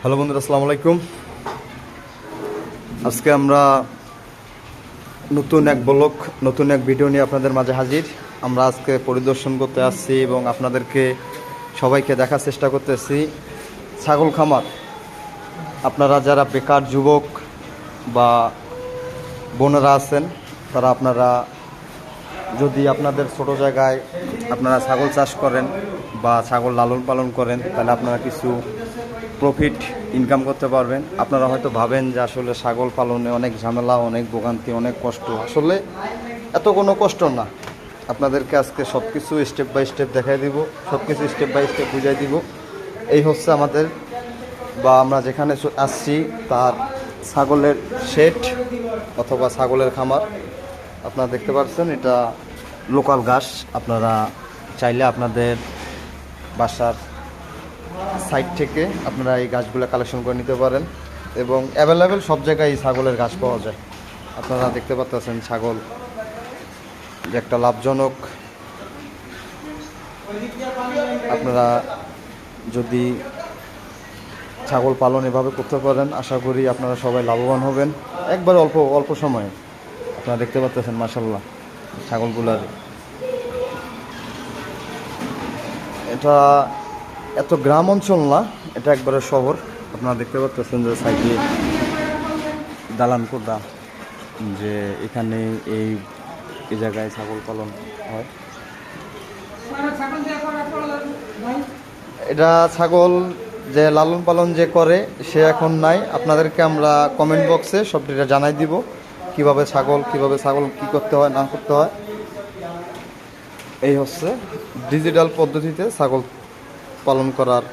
Hello বন্ধুরা, আসসালামু আলাইকুম। আজকে আমরা নতুন এক ব্লক নতুন এক ভিডিও নিয়ে আপনাদের মাঝে হাজির। আমরা আজকে পরিদর্শন করতে আসছি এবং আপনাদেরকে সবাইকে দেখার চেষ্টা করতেছি। ছাগল খামার। আপনারা যারা বেকার যুবক বা বোনেরা আছেন, তারা আপনারা যদি আপনাদের ছোট জায়গায় আপনারা ছাগল চাষ করেন বা ছাগল লালন পালন করেন, তাহলে আপনারা কিছু প্রফিট ইনকাম করতে পারবেন। আপনারা হয়তো ভাবেন যে আসলে ছাগল পালনে অনেক ঝামেলা, অনেক ভোগান্তি, অনেক কষ্ট। আসলে এত কোনো কষ্ট না। আপনাদেরকে আজকে সব কিছু স্টেপ বাই স্টেপ দেখাই দিব সব কিছু স্টেপ বাই স্টেপ বুঝাই দিব। এই হচ্ছে আমাদের বা আমরা যেখানে আসছি, তার ছাগলের শেড অথবা ছাগলের খামার। আপনারা দেখতে পাচ্ছেন, এটা লোকাল ঘাস। আপনারা চাইলে আপনাদের বাসার সাইড থেকে আপনারা এই গাছগুলো কালেকশন করে নিতে পারেন এবং অ্যাভেলেবেল সব জায়গায় এই ছাগলের গাছ পাওয়া যায়। আপনারা দেখতে পাচ্ছেন ছাগল যে একটা লাভজনক। আপনারা যদি ছাগল পালন এভাবে করতে পারেন, আশা করি আপনারা সবাই লাভবান হবেন। একবার অল্প অল্প সময়ে। আপনারা দেখতে পাচ্ছেন মাসাল্লাহ ছাগলগুলার। এটা এত গ্রাম অঞ্চল না, এটা একবারে শহর। আপনারা দেখতে পাচ্ছেন যে সাইডে দালান কোটা যে এখানে এই এই জায়গায় ছাগল পালন হয়। এটা ছাগল যে লালন পালন যে করে, সে এখন নাই। আপনাদেরকে আমরা কমেন্ট বক্সে সব ডিটেল জানাই দিব, কীভাবে ছাগল কীভাবে ছাগল কি করতে হয়, না করতে হয়। এই হচ্ছে ডিজিটাল পদ্ধতিতে ছাগল পালন করার